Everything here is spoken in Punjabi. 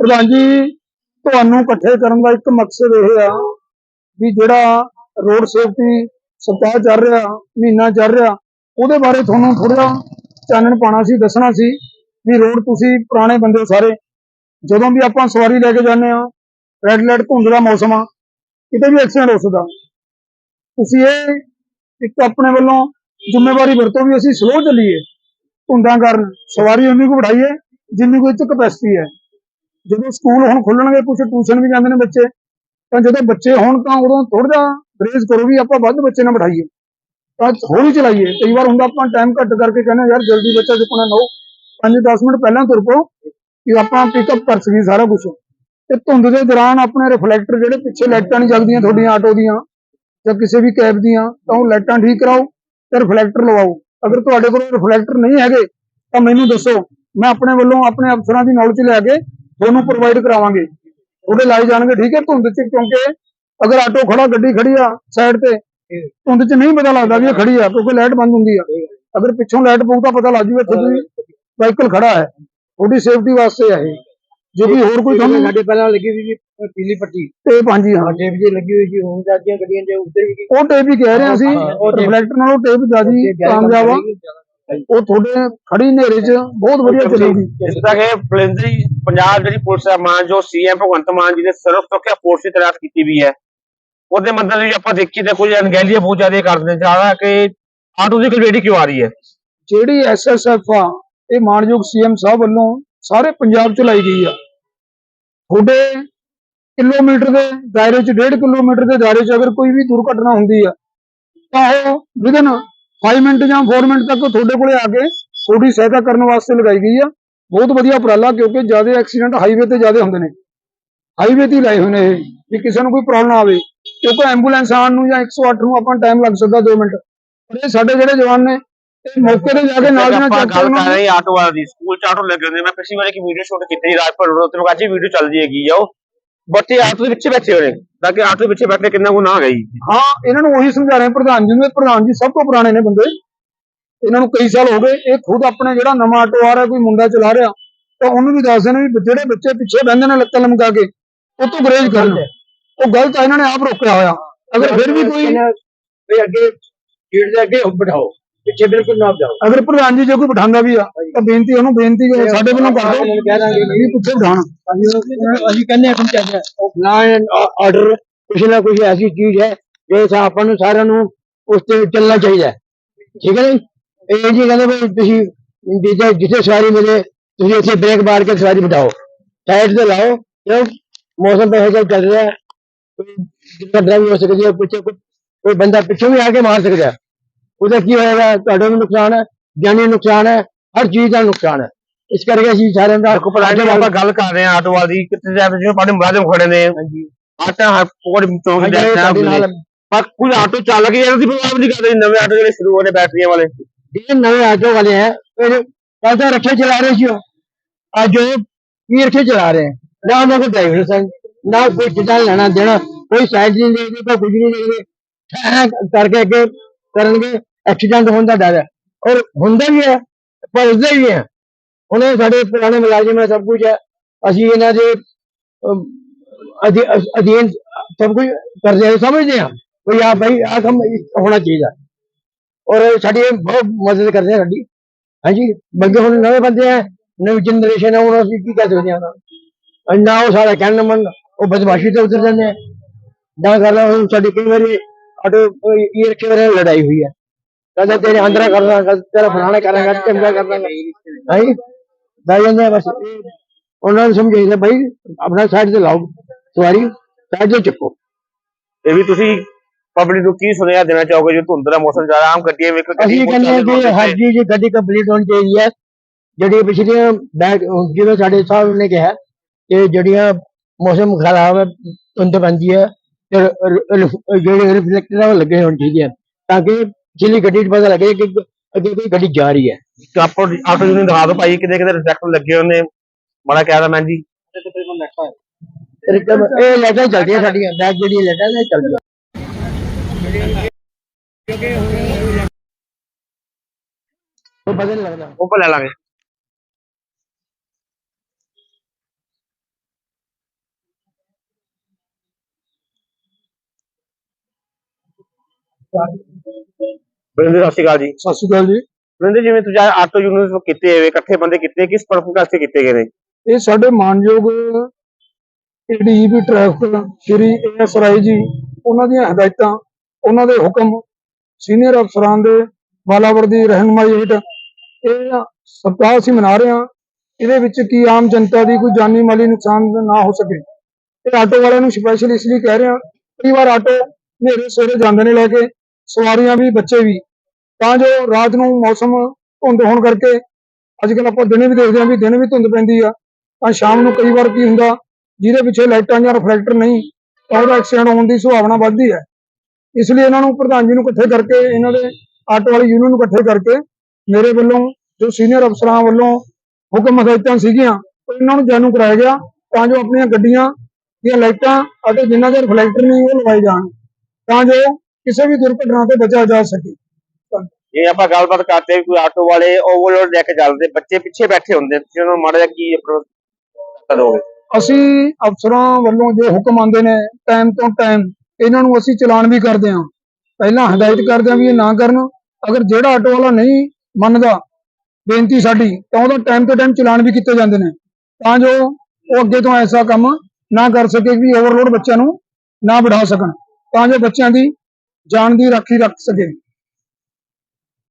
ਪ੍ਰਧਾਨ ਜੀ, ਤੁਹਾਨੂੰ ਇਕੱਠੇ ਕਰਨ ਦਾ ਇੱਕ ਮਕਸਦ ਇਹ ਆ ਵੀ ਜਿਹੜਾ ਰੋਡ ਸੇਫਟੀ ਸਪਤਾਹ ਚੱਲ ਰਿਹਾ, ਮਹੀਨਾ ਚੱਲ ਰਿਹਾ, ਉਹਦੇ ਬਾਰੇ ਤੁਹਾਨੂੰ ਥੋੜਾ ਚਾਨਣ ਪਾਣਾ ਸੀ, ਦੱਸਣਾ ਸੀ ਵੀ ਰੋਡ ਤੁਸੀਂ ਪੁਰਾਣੇ ਬੰਦੇ ਹੋ ਸਾਰੇ। ਜਦੋਂ ਵੀ ਆਪਾਂ ਸਵਾਰੀ ਲੈ ਕੇ ਜਾਂਦੇ ਆ ਰੈੱਡ ਲਾਈਟ ਧੁੰਦ ਦਾ ਮੌਸਮ ਆ, ਕਿਤੇ ਵੀ ਐਕਸੀਡੈਂਟ ਹੋ ਸਕਦਾ। ਤੁਸੀਂ ਇਹ ਇੱਕ ਆਪਣੇ ਵੱਲੋਂ ਜ਼ਿੰਮੇਵਾਰੀ ਵਰਤੋ ਵੀ ਅਸੀਂ ਸਲੋ ਚੱਲੀਏ। ਧੁੰਦਾਂ ਕਾਰਨ ਸਵਾਰੀ ਉਨੀ ਕੁ ਬਿਠਾਈਏ ਜਿੰਨੀ ਕੁ ਇਹ ਕਪੈਸਿਟੀ ਹੈ। ਜਦੋਂ ਸਕੂਲ ਹੁਣ ਖੁੱਲਣਗੇ ਕੁਝ ਟਿਊਸ਼ਨ ਵੀ ਜਾਂਦੇ ਨੇ ਬੱਚੇ, ਤਾਂ ਜਦੋਂ ਬੱਚੇ ਹੋਣ ਤਾਂ ਉਦੋਂ ਥੋੜਾ ਜਿਹਾ ਗਰੇਜ਼ ਕਰੋ ਵੀ ਆਪਾਂ ਵੱਧ ਬੱਚੇ ਨਾ ਬਿਠਾਈਏ। ਤਾਂ ਹੌਲੀ ਚਲਾਈਏ। ਕਈ ਵਾਰ ਹੁੰਦਾ ਆਪਾਂ ਟਾਈਮ ਘੱਟ ਕਰਕੇ ਕਹਿੰਦੇ ਯਾਰ ਜਲਦੀ ਬੱਚਾ ਚੁੱਕਣਾ ਲਓ 5-10 ਮਿੰਟ ਪਹਿਲਾਂ ਤੁਰ ਪਓ ਕਿ ਆਪਾਂ ਪਿਕਅਪ ਕਰ ਸਕੀਏ ਸਾਰਾ ਕੁਝ ਤੇ ਧੁੰਦ ਦੇ ਦੌਰਾਨ ਆਪਣੇ ਰਿਫਲੈਕਟਰ ਜਿਹੜੇ ਪਿੱਛੇ ਲਾਈਟਾਂ ਨਹੀਂ ਜਗਦੀਆਂ ਤੁਹਾਡੀਆਂ, ਆਟੋ ਦੀਆਂ ਜਾਂ ਕਿਸੇ ਵੀ ਕੈਬ ਦੀਆਂ, ਤਾਂ ਉਹ ਲਾਈਟਾਂ ਠੀਕ ਕਰਾਓ ਤੇ ਰਿਫਲੈਕਟਰ ਲਵਾਓ। ਅਗਰ ਤੁਹਾਡੇ ਕੋਲ ਰਿਫਲੈਕਟਰ ਨਹੀਂ ਹੈਗੇ, ਤਾਂ ਮੈਨੂੰ ਦੱਸੋ। ਮੈਂ ਆਪਣੇ ਵੱਲੋਂ ਆਪਣੇ ਅਫਸਰਾਂ ਦੀ ਨੌਲੇਜ ਲੈ ਕੇ ਤੁਹਾਨੂੰ ਪ੍ਰੋਵਾਈਡ ਕਰਾਵਾਂਗੇ। ਉਹਦੇ ਲਾਏ ਜਾਣਗੇ ਠੀਕ ਹੈ ਧੁੰਦ 'ਚ ਕਿਉਂਕਿ ਅਗਰ ਆਟੋ ਖੜਾ ਗੱਡੀ ਖੜੀ ਆ ਸਾਈਡ ਤੇ ਧੁੰਦ 'ਚ ਨਹੀਂ ਪਤਾ ਲੱਗਦਾ ਵੀ ਇਹ ਖੜੀ ਆ ਕਿਉਂਕਿ ਲਾਈਟ ਬੰਦ ਹੁੰਦੀ ਆ। ਅਗਰ ਪਿੱਛੋਂ ਲਾਈਟ ਪਊ ਤਾਂ ਪਤਾ ਲੱਗ ਜੂਗਾ ਇੱਥੇ ਵੀ ਵਾਹੀਕਲ ਖੜਾ ਹੈ। ਉਹਦੀ ਸੇਫਟੀ ਵਾਸਤੇ ਹੈ ਇਹ। ਜੇ ਕੋਈ ਹੋਰ ਕੋਈ ਤੁਹਾਨੂੰ ਸਾਡੇ ਪਹਿਲਾਂ ਲੱਗੀ ਹੋਈ ਜੀ ਪੀਲੀ ਪੱਟੀ। ਤੇ ਹਾਂਜੀ ਹਾਂ। ਟੇਪ ਜੀ ਲੱਗੀ ਹੋਈ ਜੀ ਹੁਣ ਜਾਂਦੀਆਂ ਗੱਡੀਆਂ ਦੇ ਉੱਧਰ ਵੀ ਉਹ ਟੇਪ ਹੀ ਕਹਿ ਰਹੇ ਅਸੀਂ ਉਹ ਰਿਫਲੈਕਟਰ ਨਾਲੋਂ ਟੇਪ ਜ਼ਿਆਦਾ ਕਾਮਯਾਬ ਆ। ਉਹ ਤੁਹਾਡੇ ਖੜੀ ਹਨੇਰੇ 'ਚ ਬਹੁਤ ਵਧੀਆ ਚੱਲੇਗੀ। ਜਿਸ ਤਰ੍ਹਾਂ ਕਿ ਫਲਿੰਦਰੀ ਪੰਜਾਬ ਜਿਹੜੀ ਪੁਲਿਸ ਹੈ, ਮਾਨ ਜੋ ਸੀਐਮ ਭਗਵੰਤ ਮਾਨ ਜੀ ਨੇ ਸਰਵ ਸੁਰੱਖਿਆ ਫੋਰਸ ਦੀ ਤੈਨਾਤ ਕੀਤੀ ਵੀ ਹੈ। ਉਹਦੇ ਮਤਲਬ ਵੀ ਆਪਾਂ ਦੇਖੀ ਤਾਂ ਕੁਝ ਅਣਗਹਿਲੀਆਂ ਬਹੁਤ ਜ਼ਿਆਦਾ ਕਰਦੇ ਜ਼ਿਆਦਾ ਕਿ ਆਟੋ ਦੀ ਕਲਵੇਟੀ ਕਿਉਂ ਆ ਰਹੀ ਹੈ? ਜਿਹੜੀ ਐਸਐਸਐਫ ਆ, ਇਹ ਮਾਨਯੋਗ ਸੀਐਮ ਸਾਹਿਬ ਵੱਲੋਂ ਸਾਰੇ ਪੰਜਾਬ ਚ ਲਾਈ ਗਈ ਆ। ਤੁਹਾਡੇ ਕਿਲੋਮੀਟਰ ਦੇ ਦਾਇਰੇ ਚ 1.5 ਕਿਲੋਮੀਟਰ ਦੇ ਦਾਇਰੇ ਚ ਅਗਰ ਕੋਈ ਵੀ ਦੁਰਘਟਨਾ ਹੁੰਦੀ ਆ, ਤਾਂ ਉਹ ਵਿਦਨ 5 ਮਿੰਟ ਜਾਂ 4 ਮਿੰਟ ਤੱਕ ਤੁਹਾਡੇ ਕੋਲੇ ਆ ਕੇ ਤੁਹਾਡੀ ਸਹਾਇਤਾ ਕਰਨ ਵਾਸਤੇ ਲਗਾਈ ਗਈ ਆ। ਬਹੁਤ ਵਧੀਆ ਉਪਰਾਲਾ ਕਿਉਂਕਿ ਜ਼ਿਆਦਾ ਐਕਸੀਡੈਂਟ ਹਾਈਵੇ ਤੇ ਜ਼ਿਆਦਾ ਹੁੰਦੇ ਨੇ। ਹਾਈਵੇ ਤੇ ਲਾਏ ਹੋਏ ਨੇ ਇਹ ਵੀ ਕਿਸੇ ਨੂੰ ਕੋਈ ਪ੍ਰੋਬਲਮ ਆਵੇ। ਕਿਉਂਕਿ ਐਂਬੂਲੈਂਸ ਆਉਣ ਨੂੰ ਜਾਂ 108 ਨੂੰ ਆਪਾਂ ਟਾਈਮ ਲੱਗ ਸਕਦਾ 2 ਮਿੰਟ। ਪਰ ਇਹ ਸਾਡੇ ਜਿਹੜੇ ਜਵਾਨ ਨੇ ਇਹ ਮੌਕੇ ਤੇ ਜਾ ਕੇ ਨਾਲ ਨਾਲ ਚੱਕ ਕੇ ਉਹਨਾਂ ਨੂੰ। ਆਟੋ ਵਾਲਾ ਦੀ। ਸਕੂਲ ਚ ਆਟੋ ਲੱਗੇ ਹੁੰਦੇ ਮੈਂ ਪਿਛਲੀ ਵਾਰ ਇੱਕ ਵੀਡੀਓ ਸ਼ੂਟ ਕੀਤੀ ਰਾਜਪੁਰ ਰੋਡ ਤੇ। ਅੱਜ ਵੀਡੀਓ ਚੱਲਦੀ ਹੈਗੀ ਆ ਉਹ। ਬੱਚੇ ਆਟੋ ਦੇ ਵਿੱਚ ਬੈਠੇ ਹੋਏ ਨੇ। ਤਾਂ ਕਿ ਆਟੋ ਦੇ ਵਿੱਚ ਬੈਠੇ ਕਿੰਨਾ ਗੁਨਾਹ ਹੈ ਗਈ ਹਾਂ ਇਹਨਾਂ ਨੂੰ ਉਹੀ ਸਮਝਾ ਰਹੇ ਪ੍ਰਧਾਨ ਜੀ ਨੂੰ ਪ੍ਰਧਾਨ ਜੀ ਸਭ ਤੋਂ ਪੁਰਾਣੇ ਨੇ ਬੰਦੇ। ਇਹਨਾਂ ਨੂੰ ਕਈ ਸਾਲ ਹੋ ਗਏ ਇਹ ਖੁਦ ਆਪਣੇ ਜਿਹੜਾ ਨਵਾਂ ਆਟੋ ਆ ਰਿਹਾ ਕੋਈ ਮੁੰਡਾ ਚਲਾ ਰਿਹਾ ਤਾਂ ਉਹਨੂੰ ਵੀ ਦੱਸ ਦੇਣ ਵੀ ਜਿਹੜੇ ਬੱਚੇ ਪਿੱਛੇ ਬਹਿੰਦੇ ਨੇ ਲੱਤਾਂ ਲਮਕਾ ਕੇ ਉਹ ਤੋਂ ਗਰੇਜ ਕਰਨ। ਉਹ ਗਲਤ ਆ ਇਹਨਾਂ ਨੇ ਆਪ ਰੋਕਿਆ ਹੋਇਆ। ਅਗਰ ਫਿਰ ਵੀ ਕੋਈ ਵੀ ਅੱਗੇ ਗੇਟ ਦੇ ਅੱਗੇ ਬਿਠਾਓ ਪਿੱਛੇ ਬਿਲਕੁਲ ਨਾ ਜਾਓ ਅਗਰ ਪ੍ਰਧਾਨ ਜੀ ਜੇ ਕੋਈ ਬਿਠਾਉਂਦਾ ਵੀ ਆ ਤਾਂ ਬੇਨਤੀ ਉਹਨੂੰ ਬੇਨਤੀ ਸਾਡੇ ਵੱਲੋਂ ਕਰ ਦਿਓ ਵੀ ਪਿੱਛੇ ਬਿਠਾਉਣ। ਅਸੀਂ ਕਹਿੰਦੇ ਹਾਂ ਪੰਚਾਇਤ ਨਾ ਆਰਡਰ ਕੁਛ ਨਾ ਕੁਛ ਐਸੀ ਚੀਜ਼ ਹੈ ਜੇ ਆਪਾਂ ਨੂੰ ਸਾਰਿਆਂ ਨੂੰ ਉਸ ਤੇ ਚੱਲਣਾ ਚਾਹੀਦਾ। ਠੀਕ ਹੈ ਜੀ? ਇਹ ਜੀ ਕਹਿੰਦੇ ਵੀ ਤੁਸੀਂ ਜਿੱਥੇ ਜਿੱਥੇ ਸਵਾਰੀ ਮਿਲੇ ਤੁਸੀਂ ਉੱਥੇ ਬ੍ਰੇਕ ਮਾਰ ਕੇ ਸਵਾਰੀ ਬਿਠਾਓ। ਸਾਈਡ ਤੇ ਲਾਓ ਕਿਉਂ? ਮੌਸਮ ਤਾਂ ਜਿਹਾ ਚੱਲ ਰਿਹਾ। ਹੈ ਕੋਈ ਦੁਰਘਟਨਾ ਵੀ ਹੋ ਸਕਦੀ ਹੈ ਪਿੱਛੇ ਕੋਈ ਕੋਈ ਬੰਦਾ ਪਿੱਛੋਂ ਵੀ ਆ ਕੇ ਮਾਰ ਸਕਦਾ ਹੈ। ਉਹਦਾ ਕੀ ਹੋਏਗਾ? ਤੁਹਾਡਾ ਵੀ ਨੁਕਸਾਨ ਹੈ ਜਾਨੀ ਨੁਕਸਾਨ ਹੈ ਹਰ ਚੀਜ਼ ਦਾ ਨੁਕਸਾਨ ਹੈ। ਇਸ ਕਰਕੇ ਅਸੀਂ ਸਾਰਿਆਂ ਦਾ ਦੇਖੋ ਜੀ ਆਪਾਂ ਗੱਲ ਕਰ ਰਹੇ ਹਾਂ ਆਟੋ ਵਾਲਾ। ਕਿਤੇ ਜਾਂਦੇ ਜਿਵੇਂ ਸਾਡੇ ਮੁਲਾਜ਼ਮ ਖੜੇ ਨੇ। ਹਾਂਜੀ। ਆਟਾ ਕੋੜ ਚੌਂਕ ਦੇ ਨਾਲ ਪਰ ਕੁਝ ਆਟੋ ਚੱਲ ਗਏ ਇਹਨਾਂ ਦੀ ਪ੍ਰੋਬਲਮ ਨਹੀਂ ਕਰਦੇ ਨਵੇਂ ਆਟੋ ਜਿਹੜੇ ਸ਼ੁਰੂ ਹੋਣੇ ਬੈਟਰੀਆਂ ਵਾਲੇ। ਜਿਹੜੇ ਨਵੇਂ ਆਟੋ ਵਾਲੇ ਹੈ ਉਹ ਕੱਲ ਤਾਂ ਰੱਖੇ ਚਲਾ ਰਹੇ ਸੀ ਉਹ। ਅੱਜ ਉਹ ਕੀ ਰੱਖੇ ਚਲਾ ਰਹੇ ਹੈ ਨਾ ਉਹਨਾਂ ਕੋਲ ਡਰਾਈਵਰ ਸਨ, ਨਾ ਕੋਈ ਕਿਦਾਂ ਸਾਈਡ ਨਹੀਂ ਦੇਖਦੇ ਕੋਈ ਕੁਝ ਨਹੀਂ ਦੇਖਦੇ ਕਰਕੇ ਅੱਗੇ ਕਰਨਗੇ ਐਕਸੀਡੈਂਟ ਹੋਣ ਦਾ ਡਰ ਹੈ ਔਰ ਹੁੰਦਾ ਵੀ ਹੈ ਪਰ ਉਸਦੇ ਵੀ ਹੈ ਹੁਣ ਸਾਡੇ ਪੁਰਾਣੇ ਮੁਲਾਜ਼ਮ ਹੈ ਸਭ ਕੁਝ ਹੈ ਅਸੀਂ ਇਹਨਾਂ ਦੇ ਅਧੀਨ ਸਭ ਕੁਝ ਕਰਦੇ ਹਾਂ ਸਮਝਦੇ ਹਾਂ ਵੀ ਆ ਭਾਈ ਆ ਕੰਮ ਹੋਣਾ ਚਾਹੀਦਾ। ਔਰ ਸਾਡੀ ਬਹੁਤ ਮਦਦ ਕਰਦੇ ਆ ਸਾਡੀ। ਹਾਂਜੀ, ਬੰਦੇ ਹੁਣ ਨਵੇਂ ਬੰਦੇ ਆ, ਨਵੀਂ ਜਨਰੇਸ਼ਨ ਹੈ ਹੁਣ ਅਸੀਂ ਕੀ ਕਹਿ ਸਕਦੇ ਹਾਂ ਉਹਨਾਂ ਨੂੰ? ਨਾ ਉਹ ਸਾਡਾ ਕਹਿਣ ਮੰਨ, ਉਹ ਬਦਮਾਸ਼ੀ ਤੇ ਉਤਰ ਜਾਂਦੇ ਆ। ਨਾ ਗੱਲ ਹੁਣ ਸਾਡੀ ਕਈ ਵਾਰੀ ਆਟੋ ਇਹ ਰੱਖੇ ਹੋਏ ਲੜਾਈ ਹੋਈ ਹੈ ਕਹਿੰਦਾ ਤੇਰੇ ਅੰਦਰਾ ਕਰਨਾ ਤੇਰਾ ਫਲਾਣਾ ਕਰਾਂਗਾ ਟਿਮਕਾ ਕਰਨਾ ਹਾਂਜੀ, ਬਹਿ ਜਾਂਦੇ ਆ ਬਸ। ਇਹ ਉਹਨਾਂ ਨੂੰ ਸਮਝਾਈਦਾ ਭਾਈ ਆਪਣਾ ਸਾਈਡ ਤੇ ਲਾਓ, ਸਵਾਰੀ ਸਾਈਡ ਤੇ ਚੱਕੋ। ਇਹ ਵੀ ਤੁਸੀਂ ਪਬਲਿਕ ਨੂੰ ਕੀ ਸੁਨੇਹਾ ਦੇਣਾ ਚਾਹੋਗੇ ਜੋ? ਧੁੰਦ ਦਾ ਮੌਸਮ ਜ਼ਿਆਦਾ ਆਮ ਗੱਡੀਆਂ ਵੇਖੋ ਗੱਡੀ ਅਸੀਂ ਬਹੁਤ ਕਹਿੰਦੇ ਹਾਂ ਚੱਲਦੀ ਕਿ road ਹਰ ਤੇ। ਚੀਜ਼ ਗੱਡੀ ਕੰਪਲੀਟ ਹੋਣੀ ਚਾਹੀਦੀ ਹੈ ਜਿਹੜੀ ਪਿਛਲੀਆਂ ਬੈਕ ਜਿਵੇਂ ਸਾਡੇ ਸਾਹਿਬ ਨੇ ਕਿਹਾ ਕਿ ਜਿਹੜੀਆਂ ਮੌਸਮ ਖਰਾਬ ਹੈ ਧੁੰਦ ਪੈਂਦੀ ਹੈ ਤੇ ਰ- ਰ- ਰ- ਜਿਹੜੇ ਰਿਫਲੈਕਟਰ ਉਹ ਲੱਗੇ ਹੋਣੇ ਚਾਹੀਦੇ ਹਨ ਤਾਂ ਕਿ ਪਿਛਲੀ ਗੱਡੀ 'ਚ ਪਤਾ ਲੱਗੇ ਕਿ ਅੱਗੇ ਕੋਈ ਗੱਡੀ ਜਾ ਰਹੀ ਹੈ। ਆਟੋ ਆਟੋ ਜੀ ਨੂੰ ਦਿਖਾ ਦਿਓ ਭਾਈ ਕਿਤੇ ਕਿਤੇ ਰਿਫਲੈਕਟਰ ਲੱਗੇ ਹੋਏ ਨੇ ਬੜਾ ਕਹਿ ਮੈਂ ਜੀ। ਰਿਕਮ ਇਹ ਲੈਟਾਂ ਚੱਲਦੀਆਂ ਸਾਡੀਆਂ ਬੈਕ ਜਿਹੜੀ ਲੈਟਾਂ ਨੇ ਚੱਲਦੀਆਂ। ਉਹ ਸਤਿ ਸ਼੍ਰੀ ਅਕਾਲ ਜੀ। ਸਤਿ ਸ਼੍ਰੀ ਅਕਾਲ ਜੀ। ਬਰਿੰਦਰ ਜਿਵੇਂ ਤੁਸੀਂ ਆਟੋ ਯੂਨੀਅਨ ਕੀਤੇ ਇਕੱਠੇ ਬੰਦੇ ਕੀਤੇ ਕਿਸ ਪਰਪਸ ਤੇ ਕੀਤੇ ਗਏ ਨੇ? ਇਹ ਸਾਡੇ ਮਾਨਯੋਗ ਜੀ ਉਹਨਾਂ ਦੀਆਂ ਹਦਾਇਤਾਂ ਉਹਨਾਂ ਦੇ ਹੁਕਮ ਸੀਨੀਅਰ ਅਫਸਰਾਂ ਦੇ ਬਾਲਾਵਰ ਦੀ ਰਹਿਨਮਾਈ ਹੇਠ ਇਹ ਸਪਤਾਹ ਅਸੀਂ ਮਨਾ ਰਹੇ ਹਾਂ। ਇਹਦੇ ਵਿੱਚ ਕੀ ਆਮ ਜਨਤਾ ਦੀ ਕੋਈ ਜਾਨੀ ਮਾਲੀ ਨੁਕਸਾਨ ਨਾ ਹੋ ਸਕੇ। ਇਹ ਆਟੋ ਵਾਲਿਆਂ ਨੂੰ ਸਪੈਸ਼ਲ ਇਸ ਲਈ ਕਹਿ ਰਹੇ ਹਾਂ, ਕਈ ਵਾਰ ਆਟੋ ਹਨੇਰੇ ਸਵੇਰੇ ਜਾਂਦੇ ਨੇ ਲੈ ਕੇ, ਸਵਾਰੀਆਂ ਵੀ, ਬੱਚੇ ਵੀ। ਤਾਂ ਜੋ ਰਾਤ ਨੂੰ ਮੌਸਮ ਧੁੰਦ ਹੋਣ ਕਰਕੇ ਅੱਜ ਕੱਲ ਆਪਾਂ ਦਿਨੇ ਵੀ ਦੇਖਦੇ ਹਾਂ ਵੀ ਦਿਨ ਵੀ ਧੁੰਦ ਪੈਂਦੀ ਆ। ਤਾਂ ਸ਼ਾਮ ਨੂੰ ਕਈ ਵਾਰ ਕੀ ਹੁੰਦਾ, ਜਿਹਦੇ ਪਿੱਛੇ ਲਾਈਟਾਂ ਜਾਂ ਰਿਫਲੈਕਟਰ ਨਹੀਂ, ਤਾਂ ਉਹਦਾ ਐਕਸੀਡੈਂਟ ਹੋਣ ਦੀ ਸੰਭਾਵਨਾ ਵੱਧਦੀ ਹੈ। ਇਸ ਲਈ ਇਹਨਾਂ ਨੂੰ ਪ੍ਰਧਾਨ ਜੀ ਨੂੰ ਇਕੱਠੇ ਕਰਕੇ ਇਹਨਾਂ ਦੇ ਆਟੋ ਵਾਲੀ ਯੂਨੀਅਨ ਨੂੰ ਇਕੱਠੇ ਕਰਕੇ ਮੇਰੇ ਵੱਲੋਂ ਜੋ ਸੀਨੀਅਰ ਅਫਸਰਾਂ ਵੱਲੋਂ ਹੁਕਮ ਹਦਾਇਤਾਂ ਸੀਗੀਆਂ ਉਹ ਇਹਨਾਂ ਨੂੰ ਜਾਣੂ ਕਰਾਇਆ ਗਿਆ ਤਾਂ ਜੋ ਆਪਣੀਆਂ ਗੱਡੀਆਂ ਦੀਆਂ ਲਾਈਟਾਂ ਅਤੇ ਜਿਨ੍ਹਾਂ ਦੇ ਰਿਫਲੈਕਟਰ ਨਹੀਂ ਉਹ ਲਗਾਏ ਜਾਣ ਤਾਂ ਜੋ ਕਿਸੇ ਵੀ ਦੁਰਘਟਨਾ ਤੋਂ ਬਚਿਆ ਜਾ ਸਕੇ। ਜੇ ਆਪਾਂ ਗੱਲਬਾਤ ਕਰਦੇ ਕੋਈ ਆਟੋ ਵਾਲੇ ਓਵਰਲੋਡ ਲੈ ਕੇ ਚੱਲਦੇ ਬੱਚੇ ਪਿੱਛੇ ਬੈਠੇ ਹੁੰਦੇ ਤੁਸੀਂ ਉਹਨਾਂ ਨੂੰ ਮਾੜਾ ਜਿਹਾ ਕੀ ਕਰੋਗੇ? ਅਸੀਂ ਅਫਸਰਾਂ ਵੱਲੋਂ ਜੋ ਹੁਕਮ ਆਉਂਦੇ ਨੇ ਟਾਈਮ ਤੋਂ ਟਾਈਮ ਇਹਨਾਂ ਨੂੰ ਅਸੀਂ ਚਲਾਨ ਵੀ ਕਰਦੇ ਹਾਂ। ਪਹਿਲਾਂ ਹਦਾਇਤ ਕਰਦੇ ਹਾਂ ਵੀ ਇਹ ਨਾ ਕਰਨ। ਅਗਰ ਜਿਹੜਾ ਆਟੋ ਵਾਲਾ ਨਹੀਂ ਮੰਨਦਾ ਬੇਨਤੀ ਸਾਡੀ, ਤਾਂ ਉਹਦਾ ਟਾਈਮ ਤੋਂ ਟਾਈਮ ਚਲਾਨ ਵੀ ਕੀਤੇ ਜਾਂਦੇ ਨੇ। ਤਾਂ ਜੋ ਉਹ ਅੱਗੇ ਤੋਂ ਐਸਾ ਕੰਮ ਨਾ ਕਰ ਸਕੇ ਵੀ ਓਵਰਲੋਡ ਬੱਚਿਆਂ ਨੂੰ ਨਾ ਬਿਠਾ ਸਕਣ। ਤਾਂ ਜੋ ਬੱਚਿਆਂ ਦੀ ਜਾਨ ਦੀ ਰਾਖੀ ਰੱਖ ਸਕੇ।